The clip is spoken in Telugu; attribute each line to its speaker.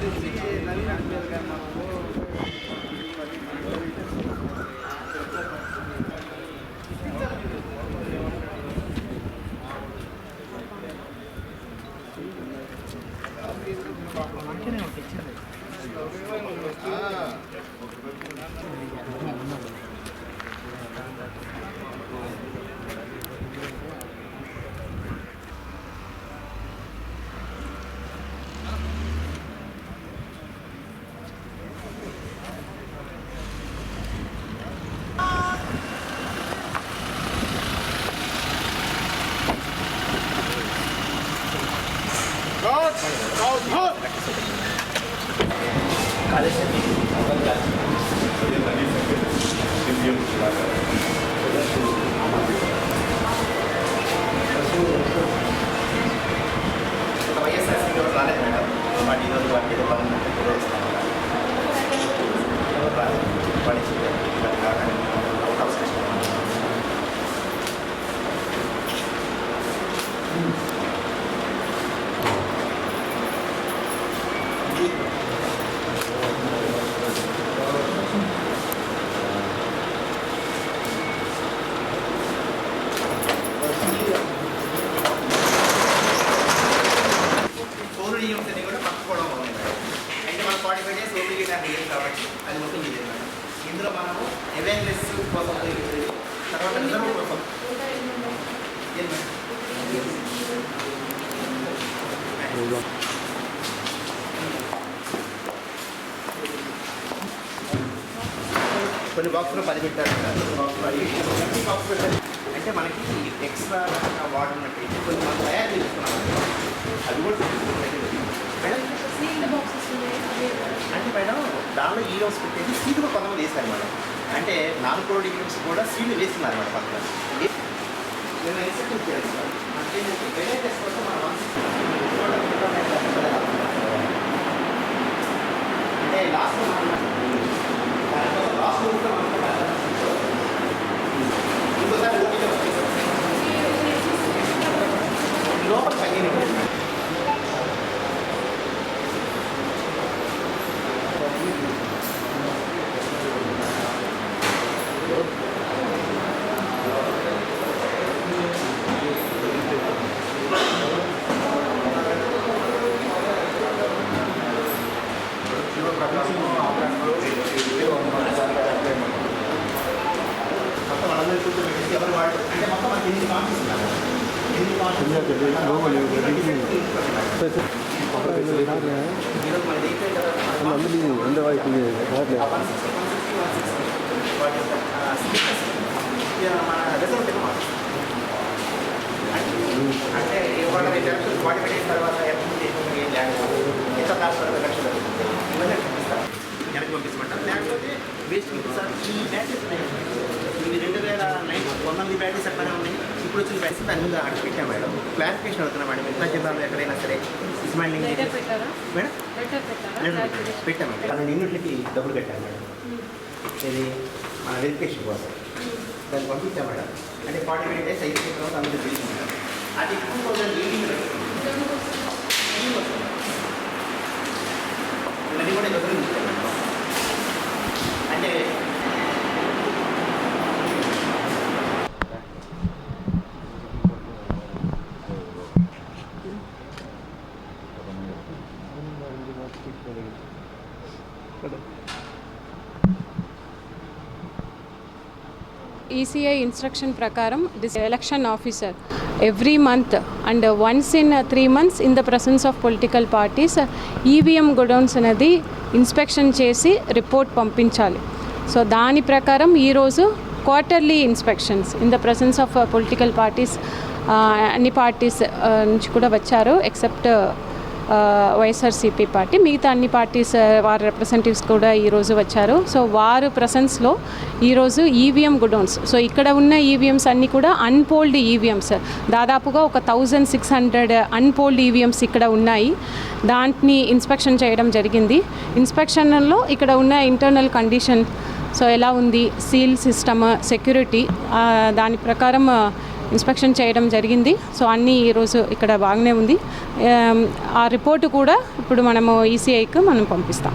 Speaker 1: gente sigue en. Cara, esse aqui. Beleza, isso aqui. Esse aqui. Esse aqui. Esse aqui. ఇందులో మనము అవేర్నెస్ కోసం ఇది, తర్వాత రిజర్వ్ కోసం. ఏం కొన్ని బాక్సులు పది పెట్టారు బాక్స్ పెట్టారు. అంటే మనకి ఎక్స్ట్రా వాటర్ ఉన్నట్టు కొన్ని మనం తయారు చేసుకున్నాం. అది కూడా. మేడం అంటే మేడం దానిలో ఈ రోజు పెట్టేసి కూడా కొంతమంది వేశారు మేడం. అంటే నాన్ కోడి ఈవెంట్స్ కూడా సీడ్ వేస్తున్నారు మేడం పక్కన. కోసం మనం అంటే రిజల్ట్ ఏమో అంటే ఇవాళ ఎలక్షన్ వాటి పెట్టిన తర్వాత ఎలక్షన్ చేసిన ఏం లేకపోతే ఎంత రాష్ట్రాలు ఎలక్షన్ జరుగుతుంది ఇవన్నీ చూపిస్తారు వెనక్కి పంపించమంటారు లేకపోతే వేస్ట్ పంపిస్తారు ఈ ఇవి రెండు వేల నైన్ వందల బ్యాటరీస్ ఎక్కడైనా ఉన్నాయి ఇప్పుడు వచ్చిన బ్యాటరీస్ దాని మీద అక్కడ పెట్టాం మేడం. క్లారిఫికేషన్ అవుతున్నా మేడం ఎంత జిల్లాలో ఎక్కడైనా సరే.
Speaker 2: పెట్టారా?
Speaker 1: మేడం?
Speaker 2: Clarification.
Speaker 1: పెట్టామండి పన్నెండు యూనిట్లకి డబ్బులు కట్టాను మేడం. ఇది మన వెరిఫికేషన్ కోసం. దాన్ని పంపించాం మేడం. అంటే ఫార్టీ ఫైవ్ డేస్ అయిపోయిన తర్వాత అందరూ మేడం. అది టూ థౌజండ్ ఎయిటీన్ అది కూడా డబ్బులు ఇచ్చాం మేడం అంటే
Speaker 3: ఈసీఐ ఇన్స్ట్రక్షన్ ప్రకారం this election officer every month and once in three months in the presence of political parties EVM godowns అనేది ఇన్స్పెక్షన్ చేసి రిపోర్ట్ పంపించాలి. సో దాని ప్రకారం ఈరోజు quarterly inspections in the presence of political parties అన్ని పార్టీస్ నుంచి కూడా వచ్చారు ఎక్సెప్ట్ వైఎస్ఆర్సీపీ పార్టీ. మిగతా అన్ని పార్టీస్ వారి రిప్రజెంటేటివ్స్ కూడా ఈరోజు వచ్చారు. సో వారు ప్రసెన్స్లో ఈరోజు ఈవీఎం గుడౌన్స్ సో ఇక్కడ ఉన్న ఈవీఎంస్ అన్నీ కూడా అన్పోల్డ్ ఈవీఎంస్ దాదాపుగా ఒక thousand six hundred unpolled EVMs ఇక్కడ ఉన్నాయి. దాంట్ని ఇన్స్పెక్షన్ చేయడం జరిగింది. ఇన్స్పెక్షన్లో ఇక్కడ ఉన్న ఇంటర్నల్ కండిషన్ సో ఎలా ఉంది? సీల్ సిస్టమ్ సెక్యూరిటీ దాని ప్రకారం ఇన్స్పెక్షన్ చేయడం జరిగింది. సో అన్నీ ఈరోజు ఇక్కడ బాగానే ఉంది. ఆ రిపోర్టు కూడా ఇప్పుడు మనము ఈసీఐకి మనం పంపిస్తాం.